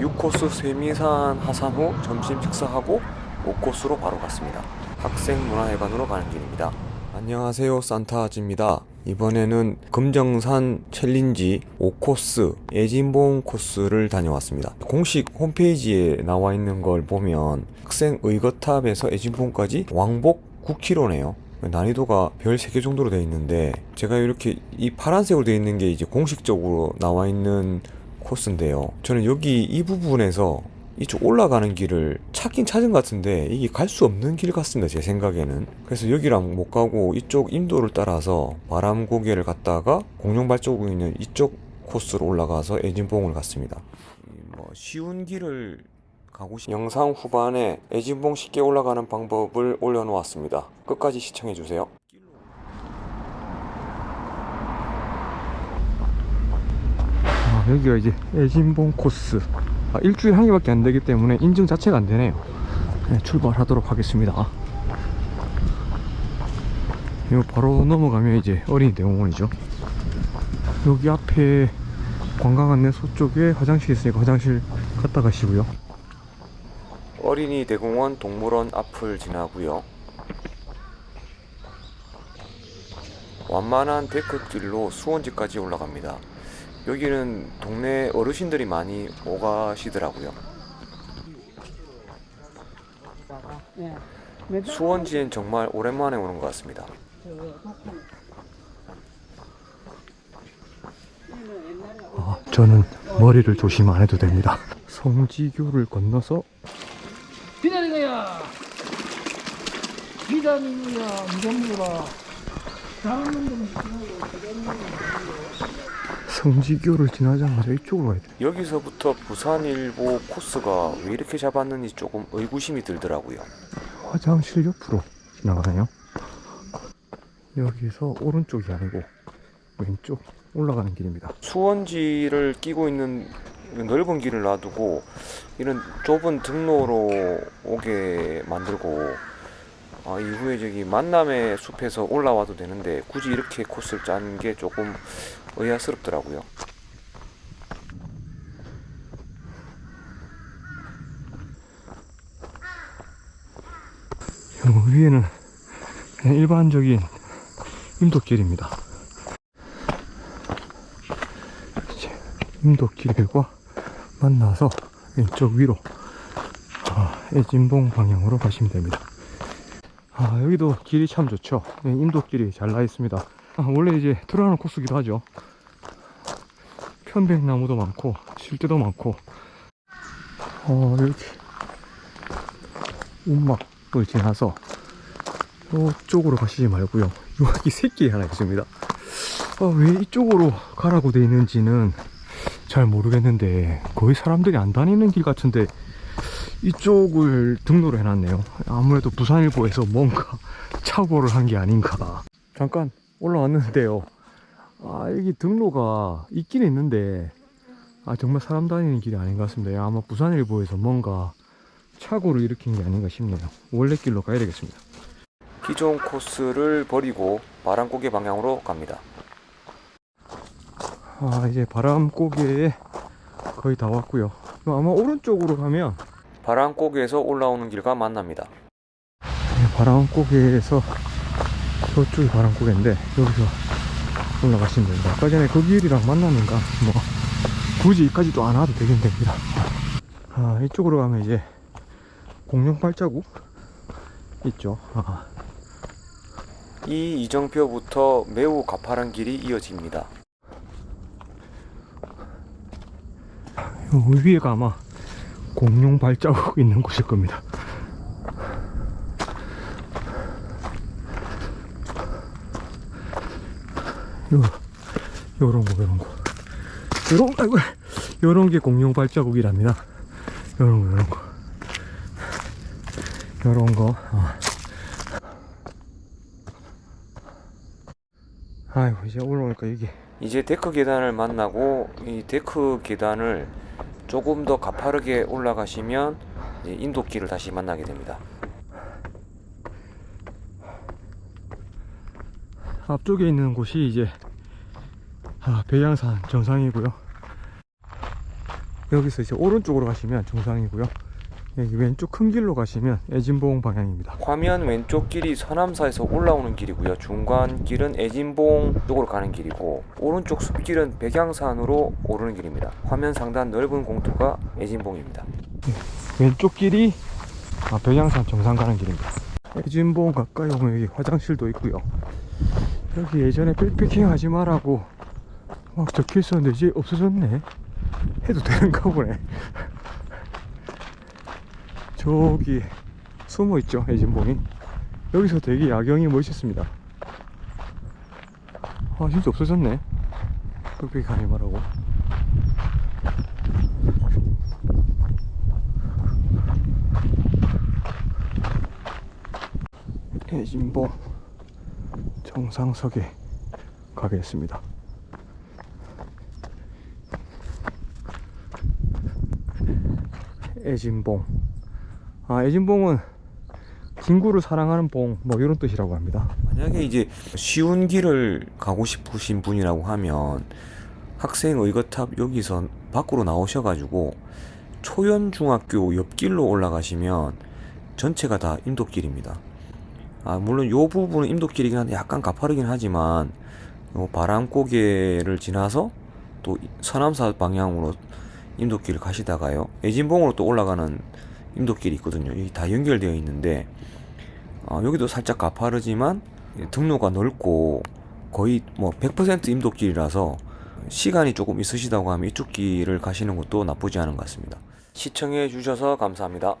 6코스 세미산 하산 후 점심 식사하고 5코스로 바로 갔습니다. 학생 문화회관으로 가는 길입니다. 안녕하세요 산타아지입니다. 이번에는 금정산 챌린지 5코스 예진봉 코스를 다녀왔습니다. 공식 홈페이지에 나와 있는 걸 보면 학생 의거탑에서 예진봉까지 왕복 9km네요. 난이도가 별 3개 정도로 되어 있는데 제가 이렇게 이 파란색으로 되어 있는 게 이제 공식적으로 나와 있는 코스인데요. 저는 여기 이 부분에서 이쪽 올라가는 길을 찾긴 찾은 것 같은데 이게 갈 수 없는 길 같습니다. 제 생각에는. 그래서 여기랑 못 가고 이쪽 인도를 따라서 바람 고개를 갔다가 공룡발자국이 있는 이쪽 코스로 올라가서 애진봉을 갔습니다. 이뭐 쉬운 길을 가고 싶... 영상 후반에 애진봉 쉽게 올라가는 방법을 올려놓았습니다. 끝까지 시청해주세요. 아, 여기가 이제 애진봉 코스. 아, 일주일에 한 개밖에 안 되기 때문에 인증 자체가 안 되네요. 네, 출발하도록 하겠습니다. 이거 바로 넘어가면 이제 어린이 대공원이죠. 여기 앞에 관광 안내소 쪽에 화장실 있으니까 화장실 갔다 가시고요. 어린이 대공원 동물원 앞을 지나고요. 완만한 데크길로 수원지까지 올라갑니다. 여기는 동네 어르신들이 많이 오가시더라고요. 예. 수원지엔 정말 오랜만에 오는 것 같습니다. 아, 저는 머리를 조심 안 해도 됩니다 성지교를 건너서 기다린 거야. 비타민이야, 무전부라. 다른 놈들은 성지교를 지나자마자 이쪽으로 가야 돼요 여기서부터 부산일보 코스가 왜 이렇게 잡았는지 조금 의구심이 들더라고요. 화장실 옆으로 지나가네요. 여기서 오른쪽이 아니고 왼쪽 올라가는 길입니다. 수원지를 끼고 있는 넓은 길을 놔두고 이런 좁은 등로로 오게 만들고 아, 이후에 저기 만남의 숲에서 올라와도 되는데 굳이 이렇게 코스를 짠 게 조금 의아스럽더라고요. 요 위에는 그냥 일반적인 임도길입니다. 임도길과 만나서 왼쪽 위로 아, 애진봉 방향으로 가시면 됩니다. 아, 여기도 길이 참 좋죠. 네, 임도길이 잘 나 있습니다. 아, 원래 이제 트라는 코스기도 하죠. 편백나무도 많고 실대도 많고 어, 이렇게 운막을 지나서 이쪽으로 가시지 말고요. 여기 새끼 하나 있습니다. 아, 왜 이쪽으로 가라고 돼 있는지는 잘 모르겠는데 거의 사람들이 안 다니는 길 같은데 이쪽을 등록을 해놨네요. 아무래도 부산일보에서 뭔가 착오를 한 게 아닌가. 잠깐 올라왔는데요. 아 여기 등로가 있긴 있는데 아 정말 사람 다니는 길이 아닌 것 같습니다. 아마 부산일보에서 뭔가 착오를 일으킨 게 아닌가 싶네요. 원래 길로 가야 되겠습니다. 기존 코스를 버리고 바람고개 방향으로 갑니다. 아 이제 바람고개에 거의 다 왔고요. 아마 오른쪽으로 가면 바람고개에서 올라오는 길과 만납니다. 네, 바람고개에서 저쪽이 바람고개인데 여기서 올라가시면 됩니다. 아까 전에 그 길이랑 만나는가 뭐 굳이 여기까지도 안 와도 되긴 됩니다. 아 이쪽으로 가면 이제 공룡 발자국 있죠. 아, 이 이정표부터 매우 가파른 길이 이어집니다. 요 위에가 아마 공룡 발자국 있는 곳일 겁니다. 요, 요런 거, 요런 거. 요런, 아이고, 요런 게 공룡 발자국이랍니다. 요런 거, 요런 거. 요런 거. 어. 아이고, 이제 올라오니까 이게. 이제 데크 계단을 만나고 이 데크 계단을 조금 더 가파르게 올라가시면 인도길을 다시 만나게 됩니다. 앞쪽에 있는 곳이 이제 아, 백양산 정상이고요. 여기서 이제 오른쪽으로 가시면 정상이고요. 여기 왼쪽 큰 길로 가시면 애진봉 방향입니다. 화면 왼쪽 길이 서남사에서 올라오는 길이고요. 중간 길은 애진봉 쪽으로 가는 길이고 오른쪽 숲길은 백양산으로 오르는 길입니다. 화면 상단 넓은 공터가 애진봉입니다. 왼쪽 길이 아, 백양산 정상 가는 길입니다. 애진봉 가까이 오면 여기 화장실도 있고요. 여기 예전에 백패킹 하지 마라고 막 적혀 있었는데 이제 없어졌네. 해도 되는가 보네. 저기 숨어 있죠 애진봉이. 여기서 되게 야경이 멋있습니다. 아 진짜 없어졌네. 백패킹 하지 마라고. 애진봉 정상석에 가겠습니다. 애진봉. 아, 애진봉은 진구를 사랑하는 봉, 뭐 이런 뜻이라고 합니다. 만약에 이제 쉬운 길을 가고 싶으신 분이라고 하면 학생 의거탑 여기서 밖으로 나오셔가지고 초연중학교 옆길로 올라가시면 전체가 다 임도길입니다. 아 물론 요 부분은 임도길이긴 한데 약간 가파르긴 하지만 요 바람고개를 지나서 또 서남사 방향으로 임도길을 가시다가요 애진봉으로 또 올라가는 임도길이 있거든요. 여기 다 연결되어 있는데 어, 여기도 살짝 가파르지만 등로가 넓고 거의 뭐 100% 임도길이라서 시간이 조금 있으시다고 하면 이쪽 길을 가시는 것도 나쁘지 않은 것 같습니다. 시청해 주셔서 감사합니다.